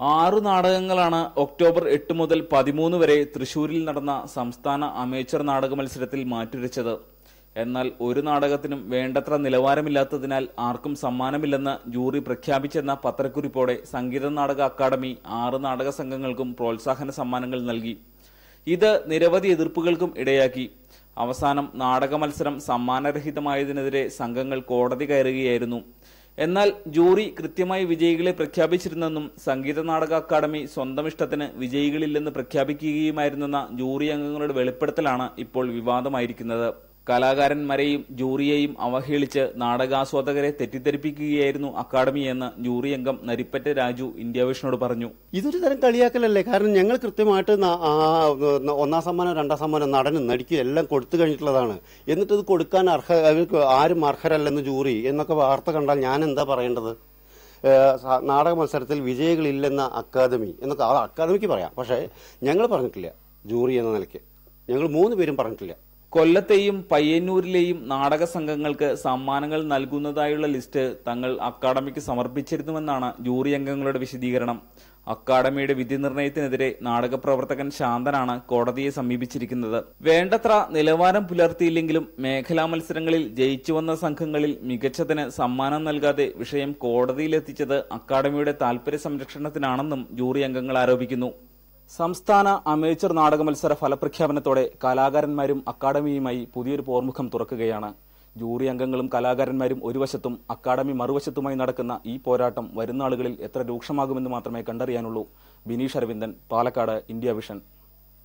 ആറു നാടകങ്ങളാണ് ഒക്ടോബർ എട്ട് മുതൽ പതിമൂന്ന് വരെ തൃശൂരിൽ നടന്ന സംസ്ഥാന അമേച്ചർ നാടക മത്സരത്തിൽ മാറ്റുരച്ചത് എന്നാൽ ഒരു നാടകത്തിനും വേണ്ടത്ര നിലവാരമില്ലാത്തതിനാൽ ആർക്കും സമ്മാനമില്ലെന്ന് ജൂറി പ്രഖ്യാപിച്ചെന്ന പത്രക്കുറിപ്പോടെ സംഗീത നാടക അക്കാദമി ആറ് നാടക സംഘങ്ങൾക്കും പ്രോത്സാഹന സമ്മാനങ്ങൾ നൽകി. ഇത് നിരവധി എതിർപ്പുകൾക്കും ഇടയാക്കി. അവസാനം നാടക മത്സരം സമ്മാനരഹിതമായതിനെതിരെ സംഘങ്ങൾ കോടതി കയറുകയായിരുന്നു. എന്നാൽ ജൂറി കൃത്യമായി വിജയികളെ പ്രഖ്യാപിച്ചിരുന്നെന്നും സംഗീത നാടക അക്കാദമി സ്വന്തം ഇഷ്ടത്തിന് വിജയികളില്ലെന്ന് പ്രഖ്യാപിക്കുകയുമായിരുന്നെന്ന ജൂറി അംഗങ്ങളുടെ വെളിപ്പെടുത്തലാണ് ഇപ്പോൾ വിവാദമായിരിക്കുന്നത്. കലാകാരന്മാരെയും ജൂറിയെയും അവഹേളിച്ച് നാടകാസ്വാദകരെ തെറ്റിദ്ധരിപ്പിക്കുകയായിരുന്നു അക്കാദമി എന്ന് ജൂറി അംഗം നരിപ്പറ്റ രാജു ഇന്ത്യ വിഷനോട് പറഞ്ഞു. ഇതൊരു തരം കളിയാക്കലല്ലേ? കാരണം ഞങ്ങൾ കൃത്യമായിട്ട് ഒന്നാം സമ്മാനം രണ്ടാം സമ്മാനം നടനും നടിക്കും എല്ലാം കൊടുത്തു കഴിഞ്ഞിട്ടുള്ളതാണ്. എന്നിട്ട് ഇത് കൊടുക്കാൻ അർഹ അവർക്ക് ആരും അർഹരല്ലെന്ന് ജൂറി എന്നൊക്കെ വാർത്ത കണ്ടാൽ ഞാൻ എന്താ പറയേണ്ടത്? നാടക മത്സരത്തിൽ വിജയികളില്ലെന്ന അക്കാദമി എന്നൊക്കെ ആ അക്കാദമിക്ക് പറയാം. പക്ഷേ ഞങ്ങൾ പറഞ്ഞിട്ടില്ല ജൂറി എന്ന നിലയ്ക്ക്. ഞങ്ങൾ മൂന്ന് പേരും പറഞ്ഞിട്ടില്ല. കൊല്ലത്തെയും പയ്യന്നൂരിലെയും നാടക സംഘങ്ങൾക്ക് സമ്മാനങ്ങൾ നൽകുന്നതായുള്ള ലിസ്റ്റ് തങ്ങൾ അക്കാഡമിക്ക് സമർപ്പിച്ചിരുന്നുവെന്നാണ് ജൂറി അംഗങ്ങളുടെ വിശദീകരണം. അക്കാഡമിയുടെ വിധി നിർണയത്തിനെതിരെ നാടക പ്രവർത്തകൻ ശാന്തനാണ് കോടതിയെ സമീപിച്ചിരിക്കുന്നത്. വേണ്ടത്ര നിലവാരം പുലർത്തിയില്ലെങ്കിലും മേഖലാ മത്സരങ്ങളിൽ ജയിച്ചുവന്ന സംഘങ്ങളിൽ മികച്ചതിന് സമ്മാനം നൽകാതെ വിഷയം കോടതിയിലെത്തിച്ചത് അക്കാഡമിയുടെ താൽപര്യ സംരക്ഷണത്തിനാണെന്നും ജൂറി അംഗങ്ങൾ ആരോപിക്കുന്നു. സംസ്ഥാന അമേച്ചർ നാടക മത്സര ഫലപ്രഖ്യാപനത്തോടെ കലാകാരന്മാരും അക്കാദമിയുമായി പുതിയൊരു പോർമുഖം തുറക്കുകയാണ്. ജൂറി അംഗങ്ങളും കലാകാരന്മാരും ഒരു വശത്തും അക്കാദമി മറുവശത്തുമായി നടക്കുന്ന ഈ പോരാട്ടം വരുന്ന ആളുകളിൽ എത്ര രൂക്ഷമാകുമെന്ന് മാത്രമേ കണ്ടറിയാനുള്ളൂ. Bineesh Aravindan Palakkad India Vision.